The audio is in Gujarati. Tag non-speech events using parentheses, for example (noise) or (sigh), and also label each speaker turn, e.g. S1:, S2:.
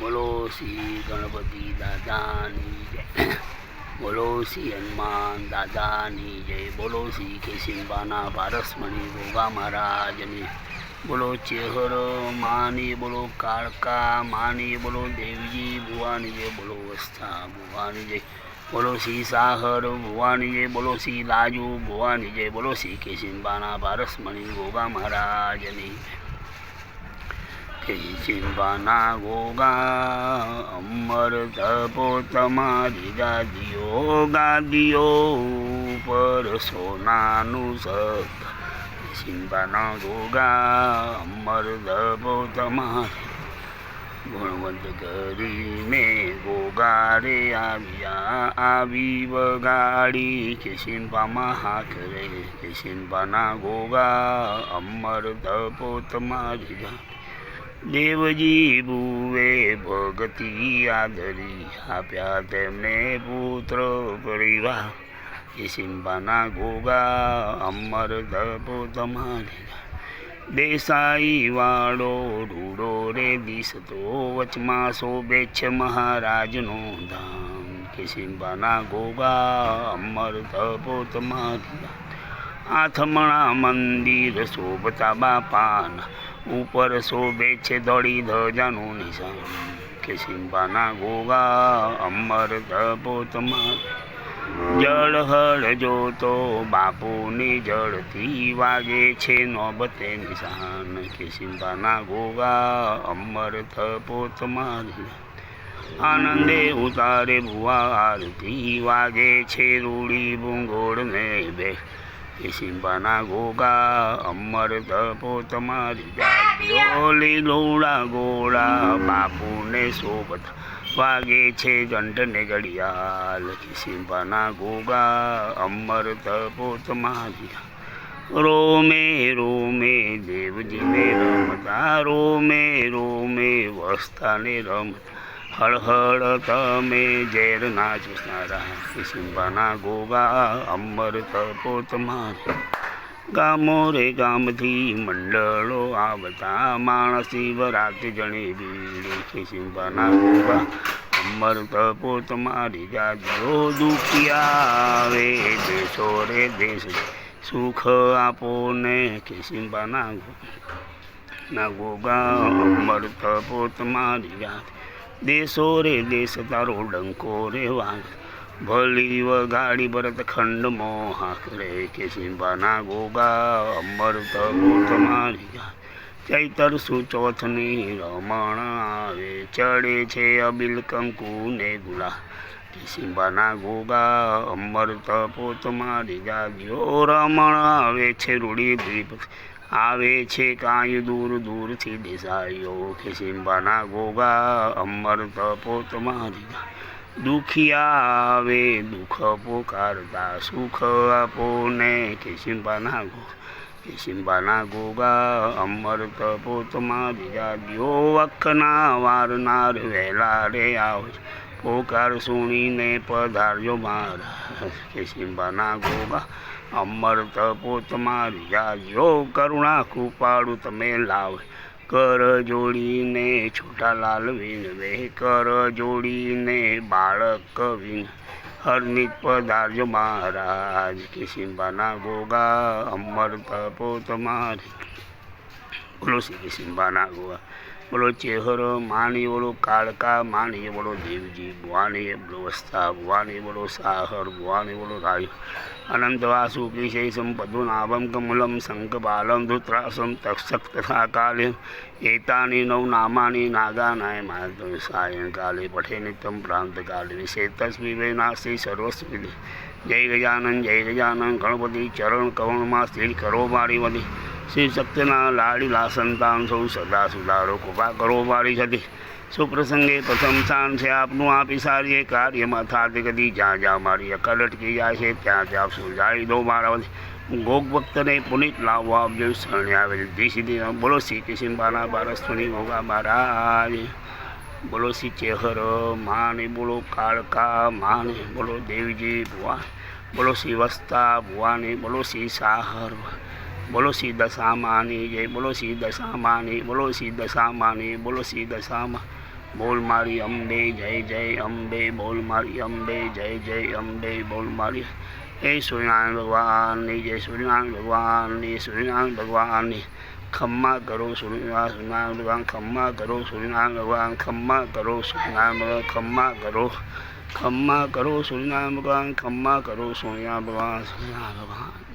S1: બોલો શ્રી ગણપતિ દાદાની જય. (coughs) બોલો શ્રી હનુમાન દાદાની જય. બોલો શ્રી કેસિંબાના પારસમણી ગોગા મહારાજની. બોલો ચેહર માની, બોલો કાળકા માની, બોલો દેવજી ભુવાની જય. બોલો વસ્થા ભુવાની જય. બોલો શ્રી સાહર ભુવાની જય. બોલો શ્રી લાજુ ભુવાની જય. બોલો શ્રી કેશિંબાના પારસમણી ગોગા મહારાજની. કેશિંબાના ગોગા અમર તપો તમારી ગાદીઓ ગાદીઓ ઉપર સોનાનું સત કેશિંબાના ગોગા અમર તપો તમારી ગુણવંત કરીને ગોગા રે આવ્યા આવી વગાડી કેશિંબામાં હાથ રે કેશિંબાના ગોગા અમર તપો તમારી ગાદી દેવજી બુવે ભગતી આદરી આપ્યા તેમને પુત્ર પરિવાર. એ સિંભાના ગોગા અમર દપો તમારે. દેસાઈ વાળો રૂડો રે દિસતો વચમાં શોભે છે મહારાજનો ધામ. કે સિંભાના ગોગા અમર દપો તમારી. આથમણા મંદિર શોભતા બાપાના ઉપર શોભે છે દોડી ધજાનું નિશાન કે સિંબાના ગોગા અમર તપો તમાર જળ હળ જોતો બાપુની જળથી વાગે છે નોબતે નિશાન કે સિંબાના ગોગા અમર તપો તમારી આનંદે ઉતારે ભુવા આરતી વાગે છે રૂડી ભૂંગોળ ને બે. એ સિંબાના ગોગા અમર ધપો તમારી જાગ્યો ગોળા ગોળા બાપુને સોબત વાગે છે ઘંટને ઘડિયાળ. કે સિંબાના ગોગા અમર ધપો તમારી રોમે રોમે દેવજીને રમતા રોમે રોમે વસ્તાને રમતા. હળહળ તમે ઝેર નાચ સારા સિંબાના ગોગા અમર તપો તમારે ગામો રે ગામથી મંડળો આવતા, માણસ શિવરાત્રિ જણી બીડી સિંભાના ગોગા અમર તપો તમારી જાજો દુખિયા આવે. દેશો રે દેશ, સુખ આપો ને કે સિંબાના ના ગોગા અમર તપો તમારી જાત દેશો રે દેશ તારો ડંકો રે વાંક. ભલી વગાડી ભરત ખંડ મોહાક રે કે સિંભાના ગોગા અમર તપો તમારી ચૈતર સુચોથની રમણ આવે, ચડે છે અબિલ કંકુ ને ગુલા. કે સિંબાના ગોગા અમર તપો તમારી જાગ્યો, રમણ આવે છે રૂડી દ્વીપ આવે છે કાંઈ દૂર દૂરથી દેસાયો કે સિંબાના ગોગા, અમર તપોત મારી દુખિયા આવે, દુઃખ પોકારતા, સુખ આપો ને કે સિંબાના ગો, કે સિંબાના ગોગા, અમર તપો તમારી જાગ્યો વખના વારનાર વહેલા રે આવે. પોકાર સુણીને પધારજો મારા. કે સિંબાના ગોગા અમર તપો તમારી જાજો કરુણા કૃપાળુ તમે લાવે. કર જોડીને છોટા લાલ વિનવે કર જોડીને બાળક વિન હરનિત પધારજો મહારાજ, કે સિંબાના ગોગા અમર તપો તમારી બોલો શ્રી સિંબાના ગોગા. બોલો ચેહરો માણી બોલો કાળકા માણી બોલો દેવજી ભુવાની બોલો વસ્તા ભુવાની બોલો સાહર ભુવાની બોલો રાય. અનંત વાસુકી પદુનાભમ કમલમ શંખપાલમ ધૃતરાસમ તક્ષક તથા કાલે. એતાની નવ નામાની નાગાનાય માધવ સાયંકાલે પઠે નિત્યમ પ્રાંતકાલે વિશેતસ્મી વે નાસ્તિ સર્વસ્વી જય ગજાનન જય ગજાનન, ગણપતિ ચરણ, કવણમાં સ્થિર કરો મારી વધી શ્રી સત્યના લાડી લાસંતાન સૌ સદા સુધારો કૃપા કરો મારી સતી. સુપ્રસંગે સ્થાન છે આપનું, આપી સારીએ કાર્યમાં થાતી કદી જ્યાં જ્યાં મારી અકલ અટકી જાય છે, ત્યાં ત્યાં સુલઝાવી દો મારા ગોગ ભક્તને પુનિત લાવવા આપજો શરણે આવેલ સીધી બોલો શ્રી કિશનબાના બારસની ગોગા મહારાજ. બોલો શ્રી ચેહર માને, બોલો કાળકા માને, બોલો દેવજી ભુવા બોલો શ્રી વસ્તા ભુવાને, બોલો શ્રી સાહર બોલો શ્રી દશામાની જય બોલો શ્રી દશામાની બોલો શ્રી દશામાની બોલો શ્રી દશામાં બોલ મારી અંબે, જય જય અંબે, બોલ મારી અંબે, જય જય અંબે, બોલ મારી હે સૂર્યનારાયણ ભગવાનની, જય સૂર્યનારાયણ ભગવાનની સૂર્યનારાયણ ભગવાનની. ખમ્મા કરો સૂર્યનારાયણ ભગવાન, ખમ્મા કરો સૂર્યનારાયણ ભગવાન, ખમ્મા કરો સૂર્યનારાયણ ભગવાન, ખમ્મા કરો ખમ્મા કરો સૂર્યનારાયણ ભગવાન, ખમ્મા કરો સૂર્યનારાયણ ભગવાન સૂર્યનારાયણ ભગવાન.